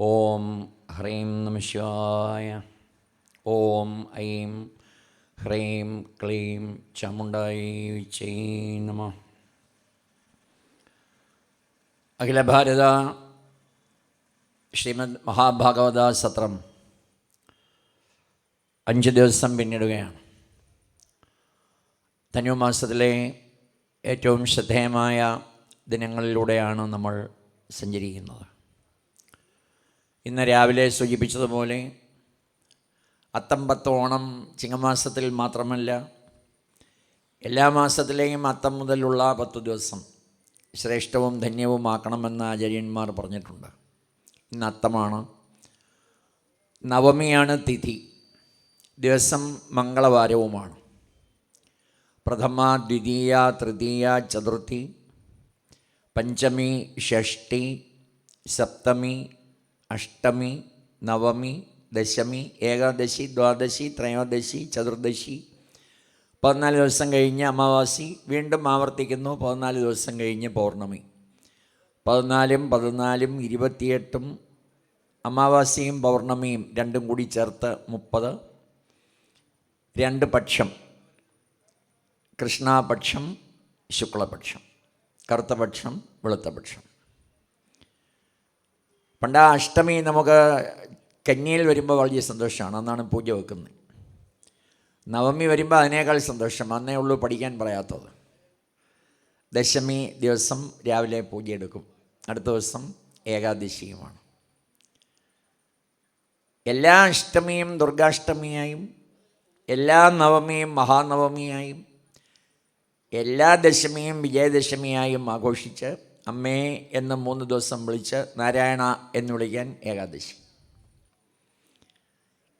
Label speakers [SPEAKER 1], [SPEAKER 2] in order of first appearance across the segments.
[SPEAKER 1] ഓം ഹ്രീം നമശിവായ. ഓം ഐം ഹ്രീം ക്ലീം ചമുണ്ടായി ചൈ നമ. അഖില ഭാരത ശ്രീമദ് മഹാഭാഗവത സത്രം അഞ്ച് ദിവസം പിന്നിടുകയാണ്. ധനു മാസത്തിലെ ഏറ്റവും ശ്രദ്ധേയമായ ദിനങ്ങളിലൂടെയാണ് നമ്മൾ സഞ്ചരിക്കുന്നത്. ഇന്ന് രാവിലെ സൂചിപ്പിച്ചതുപോലെ അത്തം ഓണം ചിങ്ങമാസത്തിൽ മാത്രമല്ല എല്ലാ മാസത്തിലെയും അത്തം മുതലുള്ള പത്ത് ദിവസം ശ്രേഷ്ഠവും ധന്യവുമാക്കണമെന്ന് ആചാര്യന്മാർ പറഞ്ഞിട്ടുണ്ട്. ഇന്ന് അത്തമാണ്. നവമിയാണ് തിഥി. ദിവസം മംഗളവാരവുമാണ്. പ്രഥമ ദ്വിതീയ തൃതീയ ചതുർത്ഥി പഞ്ചമി ഷഷ്ടി സപ്തമി അഷ്ടമി നവമി ദശമി ഏകാദശി ദ്വാദശി ത്രയോദശി ചതുർദശി. പതിനാല് ദിവസം കഴിഞ്ഞ് അമാവാസി വീണ്ടും ആവർത്തിക്കുന്നു. പതിനാല് ദിവസം കഴിഞ്ഞ് പൗർണമി. പതിനാലും പതിനാലും ഇരുപത്തിയെട്ടും അമാവാസിയും പൗർണമിയും രണ്ടും കൂടി ചേർത്ത് മുപ്പത്. രണ്ട് പക്ഷം. കൃഷ്ണാപക്ഷം ശുക്ലപക്ഷം. കറുത്തപക്ഷം വെളുത്തപക്ഷം പണ്ട് അഷ്ടമി നമുക്ക് കന്നിയിൽ വരുമ്പോൾ വലിയ സന്തോഷമാണ്. അന്നാണ് പൂജ വെക്കുന്നത്. നവമി വരുമ്പോൾ അതിനേക്കാൾ സന്തോഷം. അന്നേ ഉള്ളൂ പഠിക്കാൻ പറയാത്തത്. ദശമി ദിവസം രാവിലെ പൂജ എടുക്കും. അടുത്ത ദിവസം ഏകാദശിയുമാണ്. എല്ലാ അഷ്ടമിയും ദുർഗാഷ്ടമിയായും എല്ലാ നവമിയും മഹാനവമിയായും എല്ലാ ദശമിയും വിജയദശമിയായും ആഘോഷിച്ച് അമ്മേ എന്ന് മൂന്ന് ദിവസം വിളിച്ച് നാരായണ എന്ന് വിളിക്കാൻ ഏകാദശി.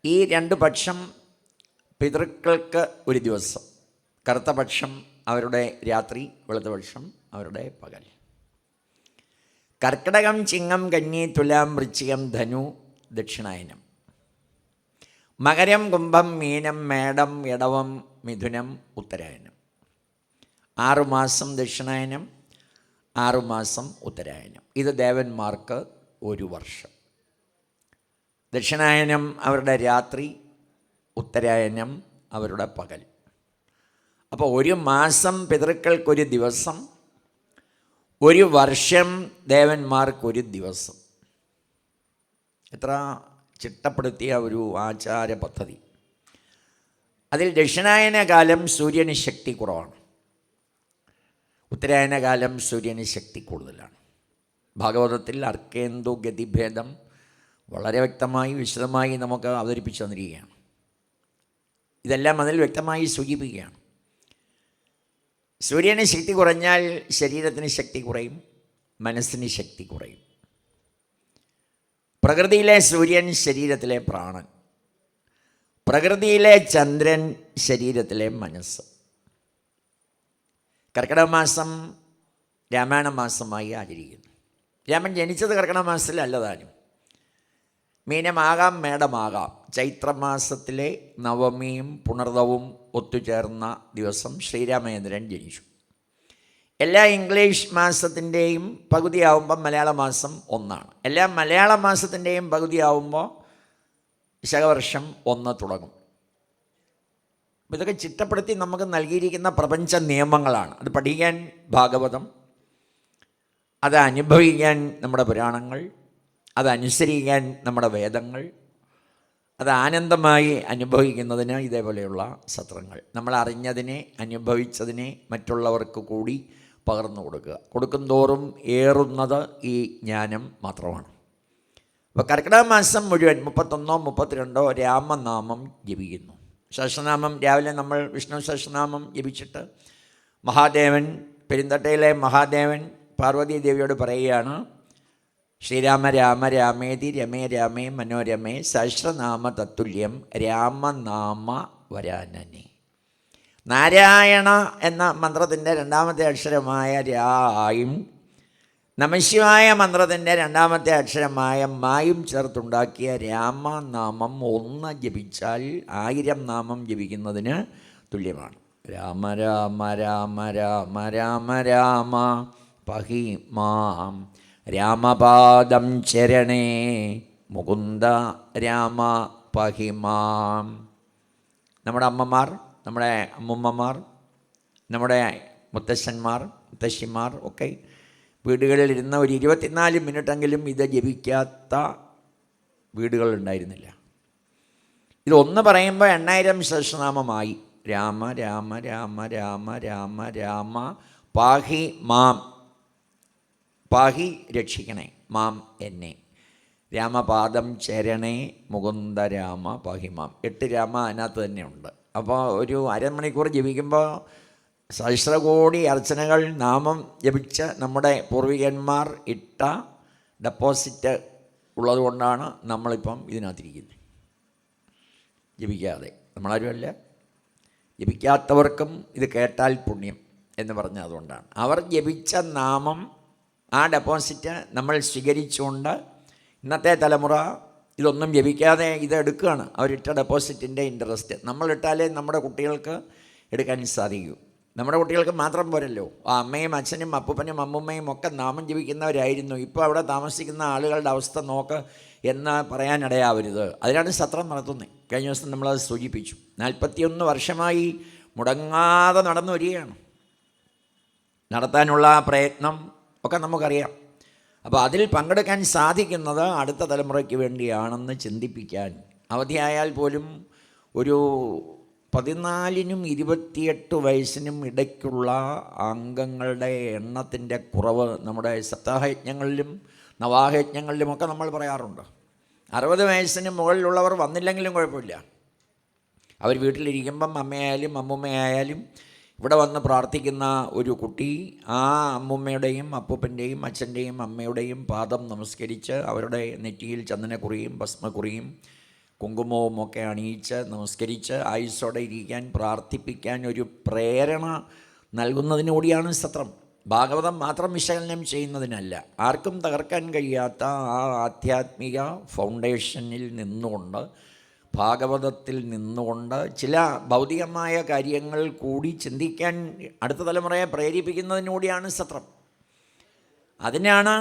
[SPEAKER 1] ഈ രണ്ട് പക്ഷം പിതൃക്കൾക്ക് ഒരു ദിവസം കറുത്ത പക്ഷം അവരുടെ രാത്രി വെളുത്ത പക്ഷം അവരുടെ പകൽ. കർക്കിടകം ചിങ്ങം കന്നി തുലാം വൃശ്ചികം ധനു ദക്ഷിണായനം. മകരം കുംഭം മീനം മേടം ഇടവം മിഥുനം ഉത്തരായനം. ആറുമാസം ദക്ഷിണായനം ആറുമാസം ഉത്തരായനം. ഇത് ദേവന്മാർക്ക് ഒരു വർഷം. ദക്ഷിണായനം അവരുടെ രാത്രി ഉത്തരായനം അവരുടെ പകൽ. അപ്പോൾ ഒരു മാസം പിതൃക്കൾക്കൊരു ദിവസം ഒരു വർഷം ദേവന്മാർക്കൊരു ദിവസം. എത്ര ചിട്ടപ്പെടുത്തിയ ഒരു ആചാര പദ്ധതി അതിൽ ദക്ഷിണായന കാലം സൂര്യന് ശക്തി കുറവാണ്. ഉത്തരായന കാലം സൂര്യന് ശക്തി കൂടുതലാണ്. ഭാഗവതത്തിൽ അർക്കേന്ദു ഗതിഭേദം വളരെ വ്യക്തമായി വിശദമായി നമുക്ക് അവതരിപ്പിച്ചു തന്നിരിക്കുകയാണ്. ഇതെല്ലാം അതിൽ വ്യക്തമായി സൂചിപ്പിക്കുകയാണ്. സൂര്യന് ശക്തി കുറഞ്ഞാൽ ശരീരത്തിന് ശക്തി കുറയും മനസ്സിന് ശക്തി കുറയും. പ്രകൃതിയിലെ സൂര്യൻ ശരീരത്തിലെ പ്രാണൻ. പ്രകൃതിയിലെ ചന്ദ്രൻ ശരീരത്തിലെ മനസ്സ്. കർക്കിടക മാസം രാമായണ മാസമായി ആചരിക്കുന്നു. രാമൻ ജനിച്ചത് കർക്കിടക മാസത്തിലല്ലതാനും മീനമാകാം മേടമാകാം. ചൈത്രമാസത്തിലെ നവമിയും പുണർദവും ഒത്തുചേർന്ന ദിവസം ശ്രീരാമചന്ദ്രൻ ജനിച്ചു. എല്ലാ ഇംഗ്ലീഷ് മാസത്തിന്റെയും പകുതിയാവുമ്പോൾ മലയാള മാസം ഒന്നാണ്. എല്ലാ മലയാള മാസത്തിന്റെയും പകുതിയാവുമ്പോൾ ശകവർഷം ഒന്ന് തുടങ്ങും. അപ്പോൾ ഇതൊക്കെ ചിട്ടപ്പെടുത്തി നമുക്ക് നൽകിയിരിക്കുന്ന പ്രപഞ്ച നിയമങ്ങളാണ്. അത് പഠിക്കാൻ ഭാഗവതം അത് അനുഭവിക്കാൻ നമ്മുടെ പുരാണങ്ങൾ അതനുസരിക്കാൻ നമ്മുടെ വേദങ്ങൾ അത് ആനന്ദമായി അനുഭവിക്കുന്നതിന് ഇതേപോലെയുള്ള സത്രങ്ങൾ. നമ്മൾ അറിഞ്ഞതിനെ അനുഭവിച്ചതിനെ മറ്റുള്ളവർക്ക് കൂടി പകർന്നു കൊടുക്കുക. കൊടുക്കുന്തോറും ഏറുന്നത് ഈ ജ്ഞാനം മാത്രമാണ്. അപ്പോൾ കർക്കിടക മാസം മുഴുവൻ മുപ്പത്തൊന്നോ മുപ്പത്തിരണ്ടോ രാമനാമം ജപിക്കുന്നു. സഹസ്രനാമം രാവിലെ നമ്മൾ വിഷ്ണു സഹസ്രനാമം ജപിച്ചിട്ട് മഹാദേവൻ പെരിന്തട്ടയിലെ മഹാദേവൻ പാർവതി ദേവിയോട് പറയുകയാണ് ശ്രീരാമ രാമ രാമേതി രമേ രാമേ മനോരമേ സഹസ്രനാമ തത്തുല്യം രാമനാമ വരാനനി. നാരായണ എന്ന മന്ത്രത്തിന്റെ രണ്ടാമത്തെ അക്ഷരമായ രായും നമശിവായ മന്ത്രത്തിന്റെ രണ്ടാമത്തെ അക്ഷരമായ മായും ചേർത്തുണ്ടാക്കിയ രാമനാമം ഒന്ന് ജപിച്ചാൽ ആയിരം നാമം ജപിക്കുന്നതിന് തുല്യമാണ്. രാമ രാമ രാമ രാമ രാമ രാമ പഹി മാം രാമപാദം ചരണേ മുകുന്ദ രാമ പഹിമാം നമ്മുടെ അമ്മമാർ നമ്മുടെ അമ്മുമ്മമാർ നമ്മുടെ മുത്തശ്ശന്മാർ മുത്തശ്ശിമാർ ഒക്കെ വീടുകളിൽ ഇരുന്ന ഒരു ഇരുപത്തിനാല് മിനിറ്റെങ്കിലും ഇത് ജപിക്കാത്ത വീടുകളുണ്ടായിരുന്നില്ല. ഇതൊന്ന് പറയുമ്പോൾ എണ്ണായിരം സഹസ്രനാമമായി രാമ രാമ രാമ രാമ രാമ രാമ പാഹി മാം. പാഹി രക്ഷിക്കണേ മാം എന്നെ. രാമപാദം ചരണേ മുകുന്ദ രാമ പാഹിമാം എട്ട് രാമ അതിനകത്ത് തന്നെയുണ്ട് അപ്പോൾ ഒരു അരമണിക്കൂർ ജപിക്കുമ്പോൾ സഹസ്രകോടി അർച്ചനകൾ നാമം ജപിച്ച നമ്മുടെ പൂർവികന്മാർ ഇട്ട ഡെപ്പോസിറ്റ് ഉള്ളതുകൊണ്ടാണ് നമ്മളിപ്പം ഇതിനകത്തിരിക്കുന്നത്. ജപിക്കാതെ. നമ്മളാരുമല്ല. ജപിക്കാത്തവർക്കും ഇത് കേട്ടാൽ പുണ്യം എന്ന് പറഞ്ഞ അതുകൊണ്ടാണ്. അവർ ജപിച്ച നാമം ആ ഡെപ്പോസിറ്റ് നമ്മൾ സ്വീകരിച്ചുകൊണ്ട് ഇന്നത്തെ തലമുറ ഇതൊന്നും ജപിക്കാതെ ഇത് എടുക്കുകയാണ്. അവരിട്ട ഡെപ്പോസിറ്റിന്റെ ഇൻട്രസ്റ്റ് നമ്മളിട്ടാലേ നമ്മുടെ കുട്ടികൾക്ക് എടുക്കാൻ സാധിക്കൂ. നമ്മുടെ കുട്ടികൾക്ക് മാത്രം പോരല്ലോ. ആ അമ്മയും അച്ഛനും അപ്പൂപ്പനും അമ്മുമ്മയും ഒക്കെ നാമം ജീവിക്കുന്നവരായിരുന്നു ഇപ്പോൾ അവിടെ താമസിക്കുന്ന ആളുകളുടെ അവസ്ഥ നോക്ക് എന്ന് പറയാനിടയാവരുത്. അതിനാണ് സത്രം നടത്തുന്നത് കഴിഞ്ഞ ദിവസം നമ്മളത് സൂചിപ്പിച്ചു. നാൽപ്പത്തിയൊന്ന് വർഷമായി മുടങ്ങാതെ നടന്നു വരികയാണ്. നടത്താനുള്ള പ്രയത്നം ഒക്കെ നമുക്കറിയാം. അപ്പോൾ അതിൽ പങ്കെടുക്കാൻ സാധിക്കുന്നത് അടുത്ത തലമുറയ്ക്ക് വേണ്ടിയാണെന്ന് ചിന്തിപ്പിക്കാൻ അവധിയായാൽ പോലും ഒരു പതിനാലിനും ഇരുപത്തിയെട്ട് വയസ്സിനും ഇടയ്ക്കുള്ള അംഗങ്ങളുടെ എണ്ണത്തിന്റെ കുറവ് നമ്മുടെ സപ്താഹയജ്ഞങ്ങളിലും നവാഹയജ്ഞങ്ങളിലുമൊക്കെ നമ്മൾ പറയാറുണ്ട്. അറുപത് വയസ്സിന് മുകളിലുള്ളവർ വന്നില്ലെങ്കിലും കുഴപ്പമില്ല. അവർ വീട്ടിലിരിക്കുമ്പം അമ്മയായാലും അമ്മുമ്മയായാലും ഇവിടെ വന്ന് പ്രാർത്ഥിക്കുന്ന ഒരു കുട്ടി ആ അമ്മുമ്മയുടെയും അപ്പൂപ്പന്റെയും അച്ഛന്റെയും അമ്മയുടെയും പാദം നമസ്കരിച്ച് അവരുടെ നെറ്റിയിൽ ചന്ദനക്കുറിയും ഭസ്മക്കുറിയും കുങ്കുമവും ഒക്കെ അണിയിച്ച് നമസ്കരിച്ച് ആയുസ്സോടെ ഇരിക്കാൻ പ്രാർത്ഥിപ്പിക്കാൻ ഒരു പ്രേരണ നൽകുന്നതിനോടിയാണ് സത്രം. ഭാഗവതം മാത്രം വിശകലനം ചെയ്യുന്നതിനല്ല. ആർക്കും തകർക്കാൻ കഴിയാത്ത ആ ആധ്യാത്മിക ഫൗണ്ടേഷനിൽ നിന്നുകൊണ്ട് ഭാഗവതത്തിൽ നിന്നുകൊണ്ട് ചില ഭൗതികമായ കാര്യങ്ങൾ കൂടി ചിന്തിക്കാൻ അടുത്ത തലമുറയെ പ്രേരിപ്പിക്കുന്നതിനോടിയാണ് സത്രം. അതിനാണ്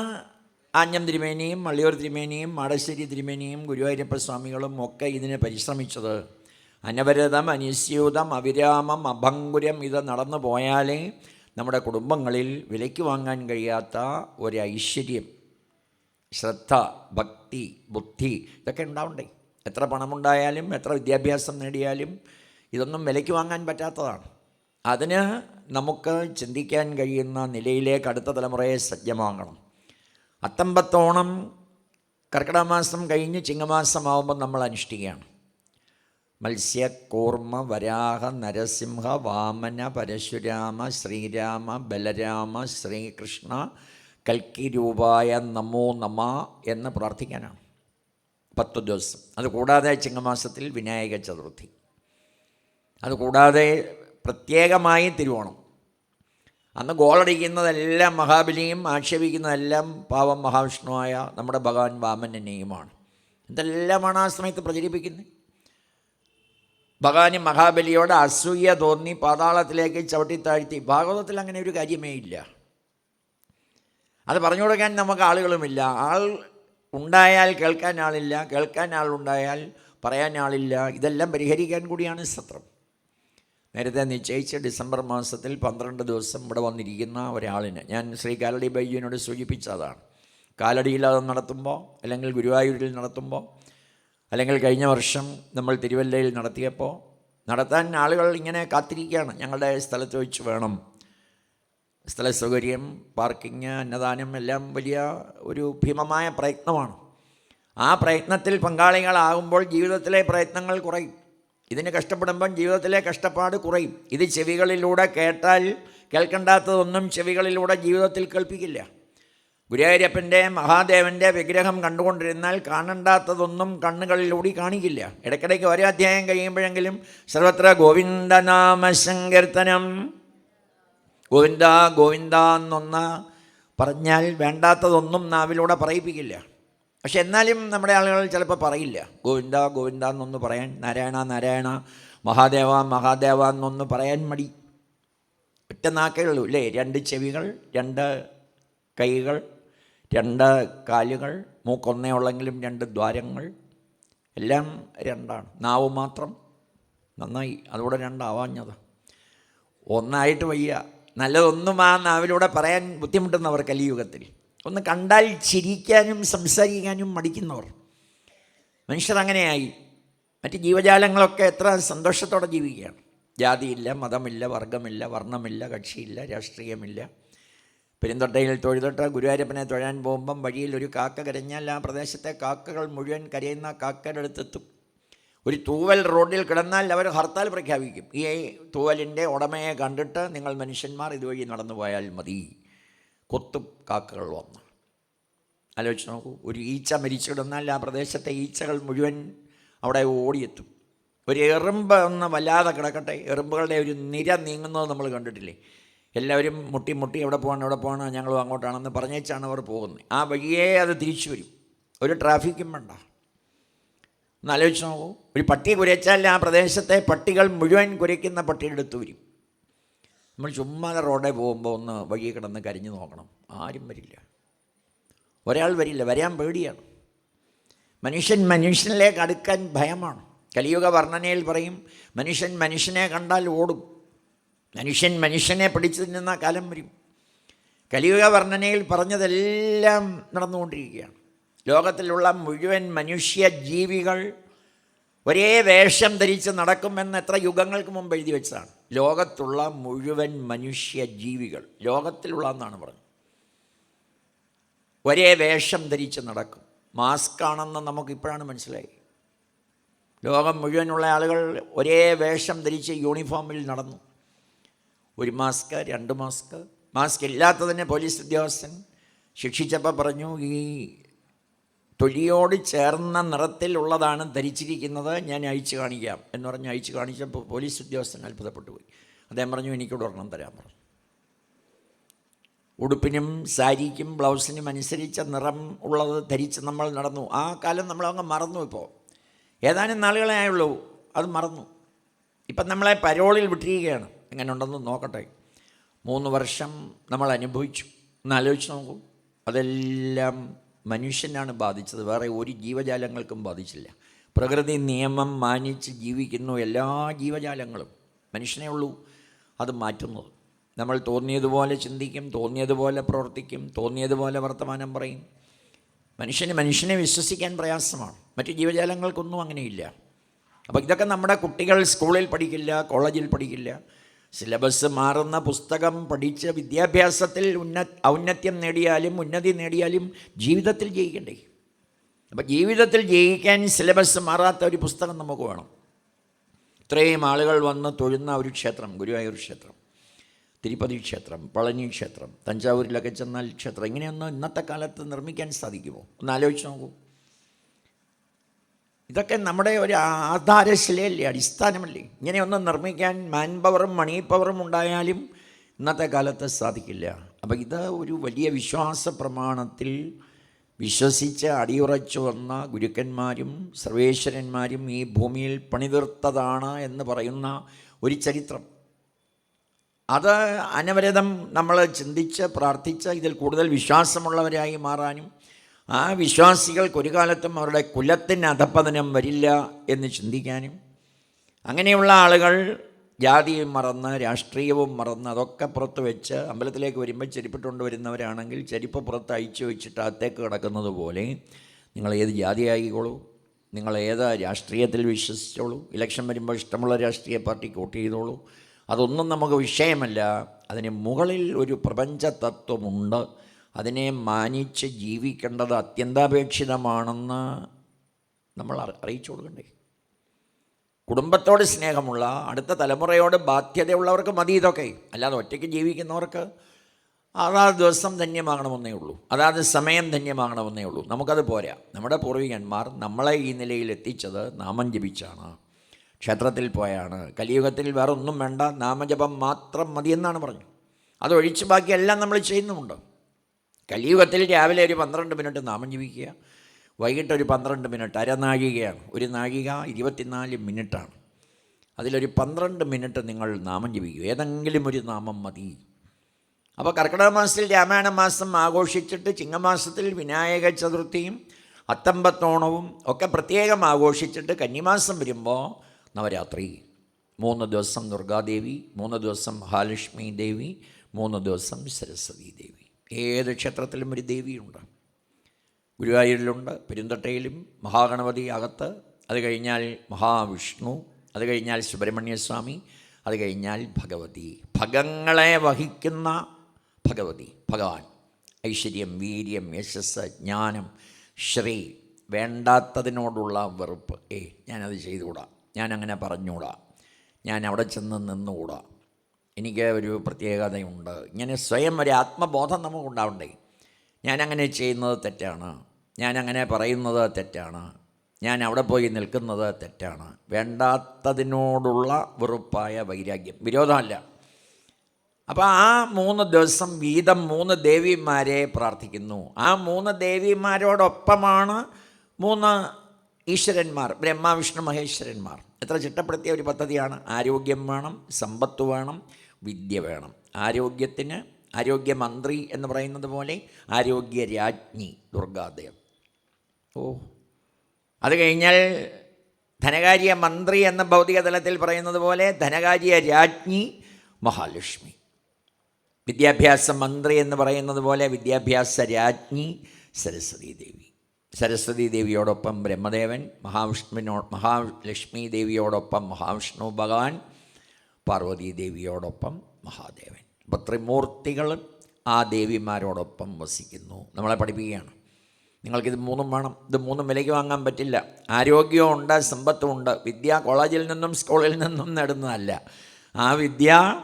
[SPEAKER 1] ആഞ്ഞം തിരുമേനിയും മള്ളിയൂർ തിരുമേനിയും മാടശ്ശേരി തിരുമേനിയും ഗുരുവായൂരപ്പ സ്വാമികളും ഒക്കെ ഇതിന് പരിശ്രമിച്ചത്. അനവരതം അനിസ്യൂതം അവിരാമം അഭങ്കുരം ഇത് നടന്നു പോയാലേ നമ്മുടെ കുടുംബങ്ങളിൽ വിലയ്ക്ക് വാങ്ങാൻ കഴിയാത്ത ഒരു ഐശ്വര്യം ശ്രദ്ധ ഭക്തി ബുദ്ധി ഇതൊക്കെ ഉണ്ടാവണ്ടേ? എത്ര പണമുണ്ടായാലും എത്ര വിദ്യാഭ്യാസം നേടിയാലും ഇതൊന്നും വിലയ്ക്ക് വാങ്ങാൻ പറ്റാത്തതാണ്. അതിന് നമുക്ക് ചിന്തിക്കാൻ കഴിയുന്ന നിലയിലേക്ക് അടുത്ത തലമുറയെ സജ്ജമാകണം. അത്തമ്പത്തോണം കർക്കിടകമാസം കഴിഞ്ഞ് ചിങ്ങമാസമാവുമ്പോൾ നമ്മൾ അനുഷ്ഠിക്കുകയാണ്. മത്സ്യ കൂർമ്മ വരാഹ നരസിംഹ വാമന പരശുരാമ ശ്രീരാമ ബലരാമ ശ്രീകൃഷ്ണ കൽക്കി രൂപായ നമോ നമ എന്ന് പ്രാർത്ഥിക്കാനാണ്. പത്ത് ദിവസം. അതുകൂടാതെ ചിങ്ങമാസത്തിൽ വിനായക ചതുർത്ഥി. അതുകൂടാതെ പ്രത്യേകമായി തിരുവോണം. അന്ന് ഗോളടിക്കുന്നതെല്ലാം മഹാബലിയും ആക്ഷേപിക്കുന്നതെല്ലാം പാവം മഹാവിഷ്ണുവായ നമ്മുടെ ഭഗവാൻ വാമനെയുമാണ് ഇതെല്ലാമാണ് ആ സമയത്ത് പ്രചരിപ്പിക്കുന്നത്? ഭഗവാന് മഹാബലിയോട് അസൂയ തോന്നി പാതാളത്തിലേക്ക് ചവിട്ടി താഴ്ത്തി. ഭാഗവതത്തിൽ അങ്ങനെ ഒരു കാര്യമേ ഇല്ല. അത് പറഞ്ഞു കൊടുക്കാൻ നമുക്ക് ആളുകളുമില്ല. ആൾ ഉണ്ടായാൽ കേൾക്കാൻ ആളില്ല കേൾക്കാൻ ആളുണ്ടായാൽ പറയാൻ ആളില്ല. ഇതെല്ലാം പരിഹരിക്കാൻ കൂടിയാണ് സത്രം. നേരത്തെ നിശ്ചയിച്ച ഡിസംബർ മാസത്തിൽ പന്ത്രണ്ട് ദിവസം ഇവിടെ വന്നിരിക്കുന്ന ഒരാളിന്. ഞാൻ ശ്രീ കാലടി ബൈജുവിനോട് സൂചിപ്പിച്ചതാണ്. കാലടിയിൽ അത് നടത്തുമ്പോൾ അല്ലെങ്കിൽ ഗുരുവായൂരിൽ നടത്തുമ്പോൾ അല്ലെങ്കിൽ കഴിഞ്ഞ വർഷം നമ്മൾ തിരുവല്ലയിൽ നടത്തിയപ്പോൾ നടത്താൻ ആളുകൾ ഇങ്ങനെ കാത്തിരിക്കുകയാണ്. ഞങ്ങളുടെ സ്ഥലത്ത് വെച്ച് വേണം. സ്ഥല സൗകര്യം പാർക്കിങ് അന്നദാനം എല്ലാം വലിയ ഒരു ഭീമമായ പ്രയത്നമാണ്. ആ പ്രയത്നത്തിൽ പങ്കാളികളാകുമ്പോൾ ജീവിതത്തിലെ പ്രയത്നങ്ങൾ കുറയും. ഇതിന് കഷ്ടപ്പെടുമ്പം ജീവിതത്തിലെ കഷ്ടപ്പാട് കുറയും. ഇത് ചെവികളിലൂടെ കേട്ടാൽ കേൾക്കണ്ടാത്തതൊന്നും ചെവികളിലൂടെ ജീവിതത്തിൽ കേൾപ്പിക്കില്ല. ഗുരുവായൂരപ്പന്റെ മഹാദേവന്റെ വിഗ്രഹം കണ്ടുകൊണ്ടിരുന്നാൽ കാണണ്ടാത്തതൊന്നും കണ്ണുകളിലൂടി കാണിക്കില്ല. ഇടയ്ക്കിടയ്ക്ക് ഓരോ അധ്യായം കഴിയുമ്പോഴെങ്കിലും സർവത്ര ഗോവിന്ദനാമ സങ്കീർത്തനം ഗോവിന്ദ ഗോവിന്ദ എന്നൊന്ന് പറഞ്ഞാൽ വേണ്ടാത്തതൊന്നും നാവിലൂടെ പറയിപ്പിക്കില്ല. പക്ഷെ എന്നാലും നമ്മുടെ ആളുകൾ ചിലപ്പോൾ പറയില്ല. ഗോവിന്ദ ഗോവിന്ദ എന്നൊന്ന് പറയാൻ നാരായണ നാരായണ മഹാദേവ മഹാദേവ എന്നൊന്ന് പറയാൻ മടി. ഒറ്റ നാക്കേ ഉള്ളൂ അല്ലേ രണ്ട് ചെവികൾ രണ്ട് കൈകൾ രണ്ട് കാലുകൾ മൂക്കൊന്നേ ഉള്ളെങ്കിലും രണ്ട് ദ്വാരങ്ങൾ എല്ലാം രണ്ടാണ്. നാവ് മാത്രം നന്നായി അതുകൂടെ രണ്ടാവാഞ്ഞത്. ഒന്നായിട്ട് വയ്യ. നല്ലതൊന്നും ആ നാവിലൂടെ പറയാൻ ബുദ്ധിമുട്ടുന്നവർ കലിയുഗത്തിൽ ഒന്ന് കണ്ടാൽ ചിരിക്കാനും സംസാരിക്കാനും മടിക്കുന്നവർ. മനുഷ്യർ അങ്ങനെയായി മറ്റ് ജീവജാലങ്ങളൊക്കെ എത്ര സന്തോഷത്തോടെ ജീവിക്കുകയാണ്. ജാതിയില്ല മതമില്ല വർഗമില്ല വർണമില്ല കക്ഷിയില്ല രാഷ്ട്രീയമില്ല. പെരുന്തൊട്ടയിൽ തൊഴുതൊട്ട ഗുരുവായൂരപ്പനെ തൊഴാൻ പോകുമ്പം വഴിയിൽ ഒരു കാക്ക കരഞ്ഞാൽ ആ പ്രദേശത്തെ കാക്കകൾ മുഴുവൻ കരയുന്ന കാക്കയുടെ അടുത്തെത്തും. ഒരു തൂവൽ റോഡിൽ കിടന്നാൽ അവർ ഹർത്താൽ പ്രഖ്യാപിക്കും. ഈ തൂവലിന്റെ ഉടമയെ കണ്ടിട്ട് നിങ്ങൾ മനുഷ്യന്മാർ ഇതുവഴി നടന്നു പോയാൽ മതി. കൊത്തും കാക്കകൾ വന്നു. ആലോചിച്ച് നോക്കൂ ഒരു ഈച്ച മരിച്ചു കിടന്നാൽ ആ പ്രദേശത്തെ ഈച്ചകൾ മുഴുവൻ അവിടെ ഓടിയെത്തും. ഒരു എറുമ്പ് ഒന്ന് വല്ലാതെ കിടക്കട്ടെ എറുമ്പുകളുടെ ഒരു നിര നീങ്ങുന്നത് നമ്മൾ കണ്ടിട്ടില്ലേ? എല്ലാവരും മുട്ടി മുട്ടി എവിടെ പോകണം എവിടെ പോകണം ഞങ്ങളും അങ്ങോട്ടാണെന്ന് പറഞ്ഞേച്ചാണ് അവർ പോകുന്നത്. ആ വഴിയേ അത് തിരിച്ചു വരും. ഒരു ട്രാഫിക്കും വേണ്ട. ഒന്ന് ആലോചിച്ച് നോക്കൂ ഒരു പട്ടി കുരച്ചാൽ ആ പ്രദേശത്തെ പട്ടികൾ മുഴുവൻ കുരയ്ക്കുന്ന പട്ടിയുടെ അടുത്ത് വരും. നമ്മൾ ചുമ്മാതെ റോഡേ പോകുമ്പോൾ ഒന്ന് വഴിയെ കിടന്ന് കരിഞ്ഞു നോക്കണം. ആരും വരില്ല. ഒരാൾ വരില്ല. വരാൻ പേടിയാണ്. മനുഷ്യൻ മനുഷ്യനിലേക്ക് അടുക്കാൻ ഭയമാണ്. കലിയുഗ വർണനയിൽ പറയും മനുഷ്യൻ മനുഷ്യനെ കണ്ടാൽ ഓടും. മനുഷ്യൻ മനുഷ്യനെ പിടിച്ചു നിന്ന കാലം വരും. കലിയുഗ വർണനയിൽ പറഞ്ഞതെല്ലാം നടന്നുകൊണ്ടിരിക്കുകയാണ്. ലോകത്തിലുള്ള മുഴുവൻ മനുഷ്യ ജീവികൾ ഒരേ വേഷം ധരിച്ച് നടക്കുമെന്ന് എത്ര യുഗങ്ങൾക്ക് മുമ്പ് എഴുതി വെച്ചതാണ്. ലോകത്തുള്ള മുഴുവൻ മനുഷ്യ ജീവികൾ ലോകത്തിലുള്ള എന്നാണ് പറഞ്ഞത്. ഒരേ വേഷം ധരിച്ച് നടക്കും. മാസ്ക് ആണെന്ന് നമുക്കിപ്പോഴാണ് മനസ്സിലായി. ലോകം മുഴുവനുള്ള ആളുകൾ ഒരേ വേഷം ധരിച്ച് യൂണിഫോമിൽ നടന്നു. ഒരു മാസ്ക് രണ്ട് മാസ്ക് മാസ്ക് ഇല്ലാത്തതിനെ പോലീസ് ഉദ്യോഗസ്ഥൻ ശിക്ഷിച്ചപ്പോൾ പറഞ്ഞു ഈ തൊലിയോട് ചേർന്ന നിറത്തിലുള്ളതാണ് ധരിച്ചിരിക്കുന്നത്. ഞാൻ അയച്ചു കാണിക്കാം എന്ന് പറഞ്ഞ് അയച്ചു കാണിച്ചപ്പോൾ പോലീസ് ഉദ്യോഗസ്ഥൻ അത്ഭുതപ്പെട്ടു പോയി. അദ്ദേഹം പറഞ്ഞു എനിക്കൂടെ ഒരെണ്ണം തരാൻ പറഞ്ഞു. ഉടുപ്പിനും സാരിക്കും ബ്ലൗസിനും അനുസരിച്ച നിറം ഉള്ളത് ധരിച്ച് നമ്മൾ നടന്നു. ആ കാലം നമ്മൾ അങ്ങ് മറന്നു ഇപ്പോൾ. ഏതാനും നാളുകളെ ആയുള്ളൂ. അത് മറന്നു. ഇപ്പം നമ്മളെ പരോളിൽ വിട്ടിരിക്കുകയാണ്. എങ്ങനെ ഉണ്ടെന്ന് നോക്കട്ടെ. മൂന്ന് വർഷം നമ്മൾ അനുഭവിച്ചു. ഒന്ന് ആലോചിച്ച് നോക്കൂ. അതെല്ലാം മനുഷ്യനാണ് ബാധിച്ചത്. വേറെ ഒരു ജീവജാലങ്ങൾക്കും ബാധിച്ചില്ല. പ്രകൃതി നിയമം മാനിച്ച് ജീവിക്കുന്നു എല്ലാ ജീവജാലങ്ങളും. മനുഷ്യനേ ഉള്ളൂ. അത് മാറ്റുന്നത്. നമ്മൾ തോന്നിയതുപോലെ ചിന്തിക്കും തോന്നിയതുപോലെ പ്രവർത്തിക്കും തോന്നിയതുപോലെ വർത്തമാനം പറയും. മനുഷ്യന് മനുഷ്യനെ വിശ്വസിക്കാൻ പ്രയാസമാണ്. മറ്റു ജീവജാലങ്ങൾക്കൊന്നും അങ്ങനെയില്ല. അപ്പോൾ ഇതൊക്കെ നമ്മുടെ കുട്ടികൾ സ്കൂളിൽ പഠിക്കില്ല കോളേജിൽ പഠിക്കില്ല. സിലബസ് മാറുന്ന പുസ്തകം പഠിച്ച് വിദ്യാഭ്യാസത്തിൽ ഉന്ന ഔന്നത്യം നേടിയാലും ഉന്നതി നേടിയാലും ജീവിതത്തിൽ ജയിക്കണ്ടേ? അപ്പം ജീവിതത്തിൽ ജയിക്കാൻ സിലബസ് മാറാത്ത ഒരു പുസ്തകം നമുക്ക് വേണം. ഇത്രയും ആളുകൾ വന്ന് തൊഴുന്ന ഒരു ക്ഷേത്രം ഗുരുവായൂർ ക്ഷേത്രം തിരുപ്പതി ക്ഷേത്രം പളനി ക്ഷേത്രം തഞ്ചാവൂരിലൊക്കെ ചെന്നാൽ ക്ഷേത്രം ഇങ്ങനെയൊന്നും ഇന്നത്തെ കാലത്ത് നിർമ്മിക്കാൻ സാധിക്കുമോ? ഒന്ന് ആലോചിച്ച് നോക്കൂ. ഇതൊക്കെ നമ്മുടെ ഒരു ആധാരശിലയല്ലേ അടിസ്ഥാനമല്ലേ? ഇങ്ങനെയൊന്നും നിർമ്മിക്കാൻ മാൻ പവറും മണി പവറും ഉണ്ടായാലും ഇന്നത്തെ കാലത്ത് സാധിക്കില്ല. അപ്പോൾ ഇത് ഒരു വലിയ വിശ്വാസ പ്രമാണത്തിൽ വിശ്വസിച്ച് അടിയുറച്ചു വന്ന ഗുരുക്കന്മാരും സർവേശ്വരന്മാരും ഈ ഭൂമിയിൽ പണിതീർത്തതാണ് എന്ന് പറയുന്ന ഒരു ചരിത്രം. അത് അനവരതം നമ്മൾ ചിന്തിച്ച് പ്രാർത്ഥിച്ച് ഇതിൽ കൂടുതൽ വിശ്വാസമുള്ളവരായി മാറാനും ആ വിശ്വാസികൾക്ക് ഒരു കാലത്തും അവരുടെ കുലത്തിന് അധപ്പതനം വരില്ല എന്ന് ചിന്തിക്കാനും അങ്ങനെയുള്ള ആളുകൾ ജാതിയും മറന്ന് രാഷ്ട്രീയവും മറന്ന് അതൊക്കെ പുറത്ത് വെച്ച് അമ്പലത്തിലേക്ക് വരുമ്പോൾ ചെരുപ്പിട്ടുകൊണ്ട് വരുന്നവരാണെങ്കിൽ ചെരുപ്പ് പുറത്ത് അയച്ചു വെച്ചിട്ട് അകത്തേക്ക് കിടക്കുന്നത് പോലെ നിങ്ങൾ ഏത് ജാതിയായിക്കോളൂ നിങ്ങൾ ഏത് രാഷ്ട്രീയത്തിൽ വിശ്വസിച്ചോളൂ ഇലക്ഷൻ വരുമ്പോൾ ഇഷ്ടമുള്ള രാഷ്ട്രീയ പാർട്ടി വോട്ട് ചെയ്തോളൂ അതൊന്നും നമുക്ക് വിഷയമല്ല. അതിന് മുകളിൽ ഒരു പ്രപഞ്ച തത്വമുണ്ട്. അതിനെ മാനിച്ച് ജീവിക്കേണ്ടത് അത്യന്താപേക്ഷിതമാണെന്ന് നമ്മൾ അറി- അറിയിച്ചു കൊടുക്കണ്ടേ? കുടുംബത്തോട് സ്നേഹമുള്ള അടുത്ത തലമുറയോട് ബാധ്യതയുള്ളവർക്ക് മതി ഇതൊക്കെ. അല്ലാതെ ഒറ്റയ്ക്ക് ജീവിക്കുന്നവർക്ക് അതാത് ദിവസം ധന്യമാകണമെന്നേ ഉള്ളൂ. അതാത് സമയം ധന്യമാകണമെന്നേ ഉള്ളൂ. നമുക്കത് പോരാ. നമ്മുടെ പൂർവികന്മാർ നമ്മളെ ഈ നിലയിൽ എത്തിച്ചത് നാമം ജപിച്ചാണ്. ക്ഷേത്രത്തിൽ പോയാണ്. കലിയുഗത്തിൽ വേറെ ഒന്നും വേണ്ട. നാമജപം മാത്രം മതിയെന്നാണ് പറഞ്ഞു അതൊഴിച്ച് ബാക്കിയെല്ലാം നമ്മൾ ചെയ്യുന്നുമുണ്ട്. കലിയുഗത്തിൽ രാവിലെ ഒരു പന്ത്രണ്ട് മിനിറ്റ് നാമം ജീവിക്കുക വൈകിട്ട് ഒരു പന്ത്രണ്ട് മിനിറ്റ് അരനാഴികയാണ് ഒരു നാഴിക ഇരുപത്തിനാല് മിനിറ്റാണ്. അതിലൊരു പന്ത്രണ്ട് മിനിറ്റ് നിങ്ങൾ നാമം ജപിക്കുക ഏതെങ്കിലും ഒരു നാമം മതി. അപ്പോൾ കർക്കിടക മാസത്തിൽ രാമായണ മാസം ആഘോഷിച്ചിട്ട് ചിങ്ങമാസത്തിൽ വിനായക ചതുർത്ഥിയും അത്തമ്പത്തോണവും ഒക്കെ പ്രത്യേകം ആഘോഷിച്ചിട്ട് കന്നിമാസം വരുമ്പോൾ നവരാത്രി. മൂന്ന് ദിവസം ദുർഗാദേവി മൂന്ന് ദിവസം മഹാലക്ഷ്മി ദേവി മൂന്ന് ദിവസം സരസ്വതി ദേവി. ഏത് ക്ഷേത്രത്തിലും ഒരു ദേവിയുണ്ട്. ഗുരുവായൂരിലുണ്ട് പെരുന്തട്ടയിലും മഹാഗണപതി അകത്ത്. അത് കഴിഞ്ഞാൽ മഹാവിഷ്ണു അത് കഴിഞ്ഞാൽ സുബ്രഹ്മണ്യസ്വാമി അത് കഴിഞ്ഞാൽ ഭഗവതി. ഭഗങ്ങളെ വഹിക്കുന്ന ഭഗവതി ഭഗവാൻ. ഐശ്വര്യം വീര്യം യശസ് ജ്ഞാനം ശ്രീ. വേണ്ടാത്തതിനോടുള്ള വെറുപ്പ്. ഏ ഞാനത് ചെയ്തുകൂടാ. ഞാനങ്ങനെ പറഞ്ഞുകൂടാ. ഞാൻ അവിടെ ചെന്ന് നിന്നുകൂടാ. എനിക്ക് ഒരു പ്രത്യേകതയുണ്ട്. ഇങ്ങനെ സ്വയം ഒരു ആത്മബോധം നമുക്കുണ്ടാവണ്ടേ? ഞാനങ്ങനെ ചെയ്യുന്നത് തെറ്റാണ്. ഞാനങ്ങനെ പറയുന്നത് തെറ്റാണ്. ഞാൻ അവിടെ പോയി നിൽക്കുന്നത് തെറ്റാണ്. വേണ്ടാത്തതിനോടുള്ള വെറുപ്പായ വൈരാഗ്യം. വിരോധമല്ല അപ്പോൾ ആ മൂന്ന് ദിവസം വീതം മൂന്ന് ദേവിമാരെ പ്രാർത്ഥിക്കുന്നു. ആ മൂന്ന് ദേവിമാരോടൊപ്പമാണ് മൂന്ന് ഈശ്വരന്മാർ ബ്രഹ്മ വിഷ്ണു മഹേശ്വരന്മാർ. എത്ര ചിട്ടപ്പെടുത്തിയ ഒരു പദ്ധതിയാണ്. ആരോഗ്യം വേണം സമ്പത്ത് വേണം വിദ്യ വേണം. ആരോഗ്യത്തിന് ആരോഗ്യമന്ത്രി എന്ന് പറയുന്നത് പോലെ ആരോഗ്യരാജ്ഞി ദുർഗാദേവ്. ഓ. അത് കഴിഞ്ഞാൽ ധനകാര്യ മന്ത്രി എന്ന ഭൗതിക തലത്തിൽ പറയുന്നത് പോലെ ധനകാര്യ രാജ്ഞി മഹാലക്ഷ്മി. വിദ്യാഭ്യാസ മന്ത്രി എന്ന് പറയുന്നത് പോലെ വിദ്യാഭ്യാസ രാജ്ഞി സരസ്വതി ദേവി. സരസ്വതി ദേവിയോടൊപ്പം ബ്രഹ്മദേവൻ മഹാവിഷ്ണുവിനോ മഹാലക്ഷ്മി ദേവിയോടൊപ്പം മഹാവിഷ്ണു ഭഗവാൻ പാർവതി ദേവിയോടൊപ്പം മഹാദേവൻ അപ്പോൾ ത്രിമൂർത്തികളും ആ ദേവിമാരോടൊപ്പം വസിക്കുന്നു. നമ്മളെ പഠിപ്പിക്കുകയാണ്. നിങ്ങൾക്കിത് മൂന്നും വേണം. ഇത് മൂന്നും വിലയ്ക്ക് വാങ്ങാൻ പറ്റില്ല. ആരോഗ്യമുണ്ട് സമ്പത്തുമുണ്ട് വിദ്യ കോളേജിൽ നിന്നും സ്കൂളിൽ നിന്നും നേടുന്നതല്ല. ആ വിദ്യ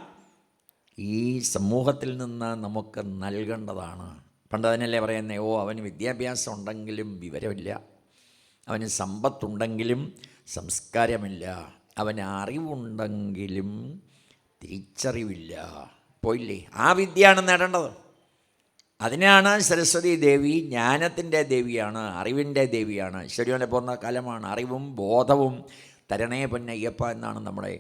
[SPEAKER 1] ഈ സമൂഹത്തിൽ നിന്ന് നമുക്ക് നൽകേണ്ടതാണ്. പണ്ട് അതിനല്ലേ പറയുന്നത് ഓ അവന് വിദ്യാഭ്യാസം ഉണ്ടെങ്കിലും വിവരമില്ല. അവന് സമ്പത്തുണ്ടെങ്കിലും സംസ്കാരമില്ല. അവന് അറിവുണ്ടെങ്കിലും തിരിച്ചറിവില്ല. പോയില്ലേ? ആ വിദ്യയാണ് നേടേണ്ടത്. അതിനാണ് സരസ്വതി ദേവി ജ്ഞാനത്തിന്റെ ദേവിയാണ് അറിവിന്റെ ദേവിയാണ്. ശരിയോനെ പോകുന്ന കാലമാണ്. അറിവും ബോധവും തരണേ പൊന്നയ്യപ്പ എന്നാണ് നമ്മുടെ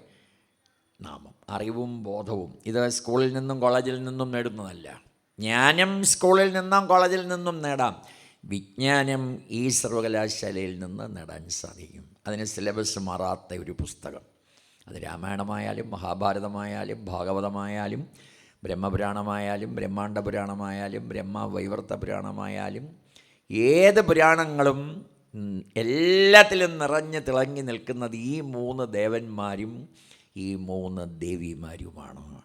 [SPEAKER 1] നാമം. അറിവും ബോധവും. ഇത് സ്കൂളിൽ നിന്നും കോളേജിൽ നിന്നും നേടുന്നതല്ല. ജ്ഞാനം സ്കൂളിൽ നിന്നും കോളേജിൽ നിന്നും നേടാം. വിജ്ഞാനം ഈ സർവകലാശാലയിൽ നിന്ന് നേടാൻ സാധിക്കും. അതിന് സിലബസ് മാറാത്ത ഒരു പുസ്തകം. അത് രാമായണമായാലും മഹാഭാരതമായാലും ഭാഗവതമായാലും ബ്രഹ്മപുരാണമായാലും ബ്രഹ്മാണ്ഡ പുരാണമായാലും ബ്രഹ്മ വൈവർത്ത പുരാണമായാലും ഏത് പുരാണങ്ങളും എല്ലാത്തിലും നിറഞ്ഞ് തിളങ്ങി നിൽക്കുന്നത് ഈ മൂന്ന് ദേവന്മാരും ഈ മൂന്ന് ദേവിമാരുമാണ്.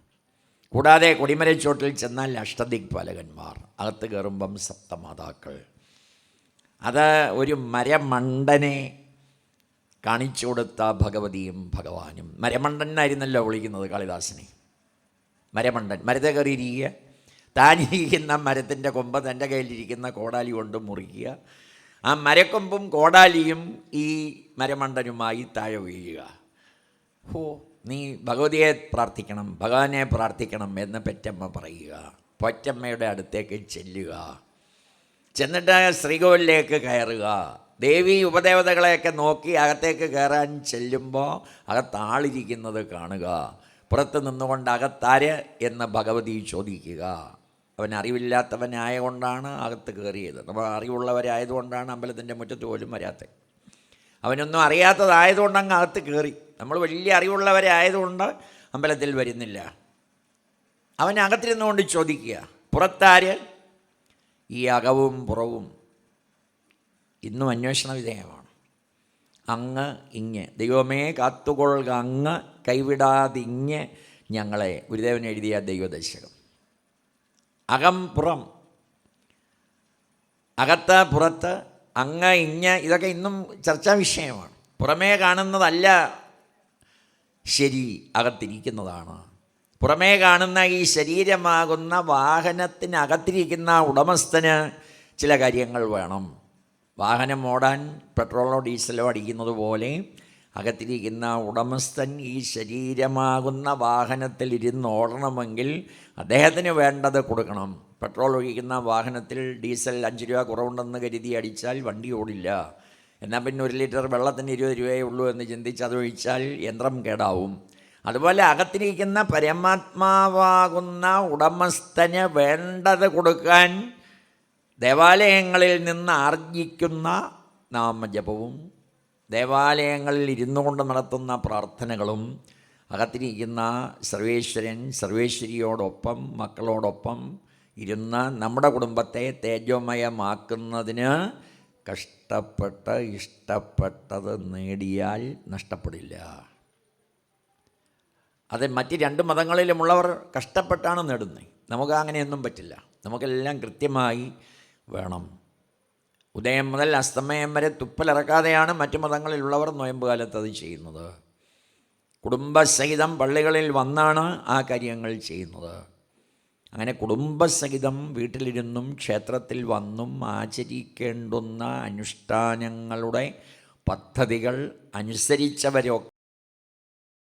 [SPEAKER 1] കൂടാതെ കൊടിമരച്ചോട്ടിൽ ചെന്നാൽ അഷ്ടദിക്പാലകന്മാർ അകത്ത് കയറുമ്പം സപ്തമാതാക്കൾ. അത് ഒരു മരമണ്ടനെ കാണിച്ചു കൊടുത്ത ഭഗവതിയും ഭഗവാനും. മരമണ്ടനായിരുന്നല്ലോ വിളിക്കുന്നത് കാളിദാസനെ. മരമണ്ടൻ. മരത്തെ കയറിയിരിക്കുക. താനിരിക്കുന്ന മരത്തിന്റെ കൊമ്പ് തന്റെ കയ്യിലിരിക്കുന്ന കോടാലി കൊണ്ട് മുറിക്കുക. ആ മരക്കൊമ്പും കോടാലിയും ഈ മരമണ്ടനുമായി താഴെ വീഴുക. ഹോ നീ ഭഗവതിയെ പ്രാർത്ഥിക്കണം ഭഗവാനെ പ്രാർത്ഥിക്കണം എന്ന് പെറ്റമ്മ പറയുക. പൊറ്റമ്മയുടെ അടുത്തേക്ക് ചെല്ലുക. ചെന്നിട്ട് ശ്രീകോവിലേക്ക് കയറുക. ദേവി ഉപദേവതകളെയൊക്കെ നോക്കി അകത്തേക്ക് കയറാൻ ചെല്ലുമ്പോൾ അകത്താളിരിക്കുന്നത് കാണുക. പുറത്ത് നിന്നുകൊണ്ട് അകത്താര് എന്ന് ഭഗവതി ചോദിക്കുക. അവൻ അറിവില്ലാത്തവനായ കൊണ്ടാണ് അകത്ത് കയറിയത്. നമ്മൾ അറിവുള്ളവരായതുകൊണ്ടാണ് അമ്പലത്തിന്റെ മുറ്റത്ത് പോലും വരാത്തത് അവനൊന്നും അറിയാത്തതായതുകൊണ്ട് അങ്ങ് അകത്ത് കയറി. നമ്മൾ വലിയ അറിവുള്ളവരായതുകൊണ്ട് അമ്പലത്തിൽ വരുന്നില്ല. അവൻ അകത്തിരുന്നുകൊണ്ട് ചോദിക്കുക പുറത്താര്? ഈ അകവും പുറവും ഇന്നും അന്വേഷണ വിധേയമാണ്. അങ്ങ് ഇങ്ങ് ദൈവമേ കാത്തുകൊള്ളുക അങ്ങ് കൈവിടാതിങ്ങ് ഞങ്ങളെ ഗുരുദേവൻ എഴുതിയ ദൈവദശകം അകം പുറം അകത്ത് പുറത്ത് അങ്ങ് ഇങ്ങ് ഇതൊക്കെ ഇന്നും ചർച്ചാ വിഷയമാണ്. പുറമേ കാണുന്നതല്ല ശരി അകത്തിരിക്കുന്നതാണ്. പുറമേ കാണുന്ന ഈ ശരീരമാകുന്ന വാഹനത്തിനകത്തിരിക്കുന്ന ഉടമസ്ഥന് ചില കാര്യങ്ങൾ വേണം. വാഹനം ഓടാൻ പെട്രോളോ ഡീസലോ അടിക്കുന്നത് പോലെ അകത്തിരിക്കുന്ന ഉടമസ്ഥൻ ഈ ശരീരമാകുന്ന വാഹനത്തിൽ വാഹനത്തിലിരുന്ന് ഓടണമെങ്കിൽ അദ്ദേഹത്തിന് വേണ്ടത് കൊടുക്കണം. പെട്രോൾ ഒഴിക്കുന്ന വാഹനത്തിൽ ഡീസൽ അഞ്ച് രൂപ കുറവുണ്ടെന്ന് കരുതി അടിച്ചാൽ വണ്ടി ഓടില്ല. എന്നാൽ പിന്നെ ഒരു ലിറ്റർ വെള്ളത്തിന് ഇരുപത് രൂപയേ ഉള്ളൂ എന്ന് ചിന്തിച്ച് അതൊഴിച്ചാൽ യന്ത്രം കേടാവും. അതുപോലെ അകത്തിരിക്കുന്ന പരമാത്മാവാകുന്ന ഉടമസ്ഥന് വേണ്ടത് കൊടുക്കാൻ ദേവാലയങ്ങളിൽ നിന്ന് ആർജിക്കുന്ന നാമജപവും ദേവാലയങ്ങളിൽ ഇരുന്നു കൊണ്ട് നടത്തുന്ന പ്രാർത്ഥനകളും അകത്തിരിക്കുന്ന സർവേശ്വരൻ സർവേശ്വരിയോടൊപ്പം മക്കളോടൊപ്പം ഇരുന്ന് നമ്മുടെ കുടുംബത്തെ തേജോമയമാക്കുന്നതിന് കഷ്ടപ്പെട്ട് ഇഷ്ടപ്പെട്ടത് നേടിയാൽ നഷ്ടപ്പെടില്ല. അത് മറ്റ് രണ്ട് മതങ്ങളിലുമുള്ളവർ കഷ്ടപ്പെട്ടാണ് നേടുന്നത്. നമുക്ക് അങ്ങനെയൊന്നും പറ്റില്ല. നമുക്കെല്ലാം കൃത്യമായി വേണം. ഉദയം മുതൽ അസ്തമയം വരെ തുപ്പലിറക്കാതെയാണ് മറ്റു മതങ്ങളിലുള്ളവർ നോയമ്പ് കാലത്ത് അത് ചെയ്യുന്നത്. കുടുംബസഹിതം പള്ളികളിൽ വന്നാണ് ആ കാര്യങ്ങൾ ചെയ്യുന്നത്. അങ്ങനെ കുടുംബസഹിതം വീട്ടിലിരുന്നും ക്ഷേത്രത്തിൽ വന്നും ആചരിക്കേണ്ടുന്ന അനുഷ്ഠാനങ്ങളുടെ പദ്ധതികൾ അനുസരിച്ചവരൊക്കെ